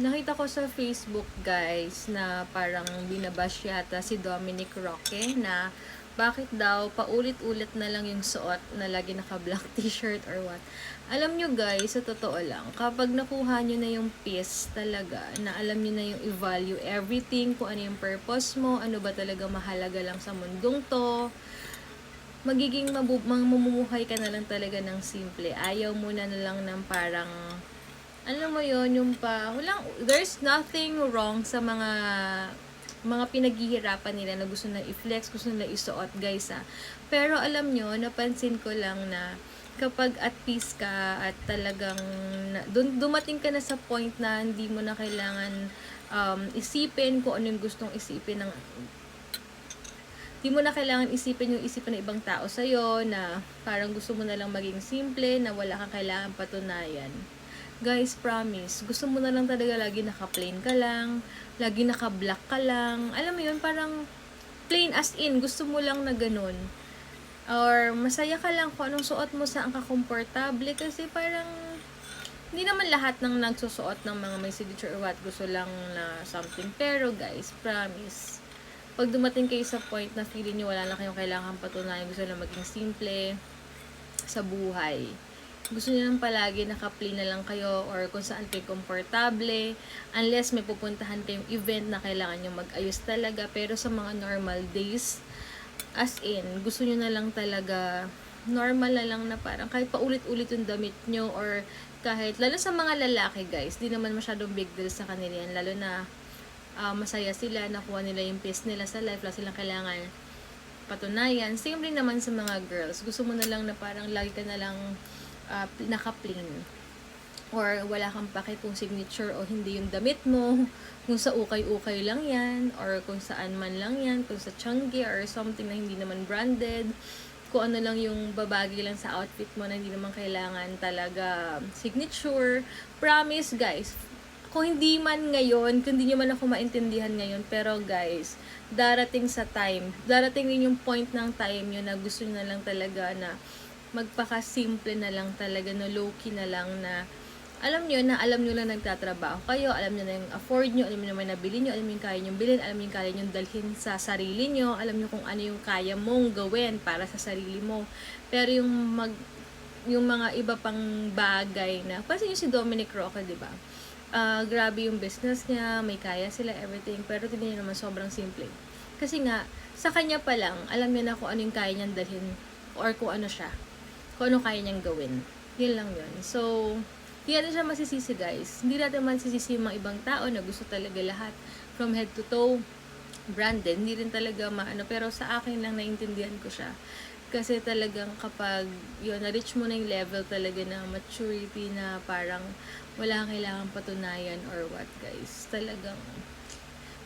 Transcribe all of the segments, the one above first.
Nakita ko sa Facebook guys na parang binabash yata si Dominic Roque na bakit daw paulit-ulit na lang yung suot na lagi naka-black t-shirt or what. Alam nyo guys, sa totoo lang, kapag nakuha nyo na yung piece talaga, na alam nyo na yung i-value everything, kung ano yung purpose mo, ano ba talaga mahalaga lang sa mundong to, magiging mamumuhay ka na lang talaga ng simple. Ayaw mo na lang ng parang alam mo yon yung pa, walang, there's nothing wrong sa mga mga pinaghihirapan nila na gusto na i-flex, gusto na isuot, guys, ha. Pero alam nyo, napansin ko lang na kapag at peace ka at talagang dumating ka na sa point na hindi mo na kailangan um, isipin kung ano yung gustong isipin ng Di mo na kailangan isipin yung isipan ng ibang tao sa'yo na parang gusto mo na lang maging simple, na wala kang kailangan patunayan. Guys, promise, gusto mo na lang talaga lagi naka-plain ka lang, lagi naka-black ka lang. Alam mo yun, parang plain as in, gusto mo lang na ganun. Or masaya ka lang kung anong suot mo saan ka komportable kasi parang hindi naman lahat ng nagsusuot ng mga may signature or what gusto lang na something. Pero guys, promise, pag dumating kayo sa point na feeling nyo wala na kayong kailangan patunayan, gusto lang maging simple sa buhay. Gusto nyo lang palagi naka-plain na lang kayo or kung saan kayo komportable unless may pupuntahan kayong event na kailangan nyo mag-ayos talaga. Pero sa mga normal days, as in, gusto nyo na lang talaga normal na lang na parang kahit paulit-ulit yung damit nyo or kahit, lalo sa mga lalaki guys, di naman masyadong big deal sa kanila yan. Lalo na ah, masaya sila, nakuha nila yung peace nila sa life, wala silang kailangan patunayan. Same rin naman sa mga girls. Gusto mo na lang na parang lagi ka na lang ah, naka-plain. Or wala kang pake kung signature o hindi yung damit mo. Kung sa ukay-ukay lang yan. Or kung saan man lang yan. Kung sa Changi or something na hindi naman branded. Kung ano lang yung babagi lang sa outfit mo na hindi naman kailangan talaga signature. Promise guys, kung hindi man ngayon, kung hindi nyo man ako maintindihan ngayon, pero guys, darating sa time, darating din yung point ng time yun na gusto nyo na lang talaga na magpaka-simple na lang talaga, no low-key na lang na alam nyo na alam nyo lang nagtatrabaho kayo, alam nyo na yung afford nyo, alam nyo naman nabili nyo, alam nyo yung kaya nyo bilhin, alam nyo yung kaya nyo dalhin sa sarili nyo, alam nyo kung ano yung kaya mong gawin para sa sarili mo. Pero yung mag yung mga iba pang bagay na, kasi yung si Dominic Roca, di ba? Ah, grabe yung business niya, may kaya sila, everything, pero tingnan nyo naman sobrang simple. Kasi nga, sa kanya pa lang, alam niya na kung ano yung kaya niyang dalhin, or kung ano siya, kung ano kaya niyang gawin. Yun lang yun. So, hindi natin siya masisisi guys. Hindi natin masisisi yung mga ibang tao na gusto talaga lahat from head to toe branded. Hindi rin talaga maano. Pero sa akin lang naintindihan ko siya. Kasi talagang kapag yun, na-reach mo na yung level talaga ng maturity na parang wala kang kailangan patunayan or what guys. Talagang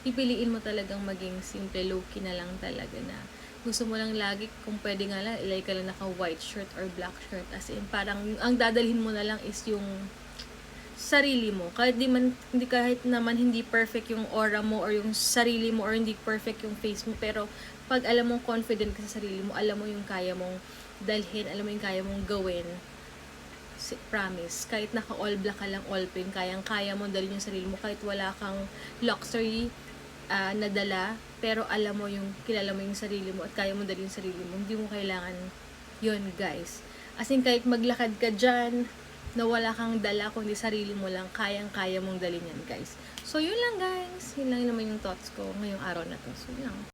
pipiliin mo talagang maging simple, low-key na lang talaga na gusto mo lang lagi, kung pwede nga lang, ilay ka lang naka white shirt or black shirt. As in, parang ang dadalhin mo na lang is yung sarili mo. Kahit di man, hindi kahit naman hindi perfect yung aura mo or yung sarili mo or hindi perfect yung face mo. Pero pag alam mong confident ka sa sarili mo, alam mo yung kaya mong dalhin, alam mo yung kaya mong gawin, promise, kahit naka all black ka lang, all pink, kayang kaya mo dalhin yung sarili mo kahit wala kang luxury ah, nadala, pero alam mo yung, kilala mo yung sarili mo at kaya mo dalhin yung sarili mo, hindi mo kailangan yun guys. As in, kahit maglakad ka dyan, na wala kang dala, kundi sarili mo lang, kayang-kaya mong dalhin yan guys. So, yun lang guys. Yun lang naman yung thoughts ko ngayong araw na to. So, yun lang.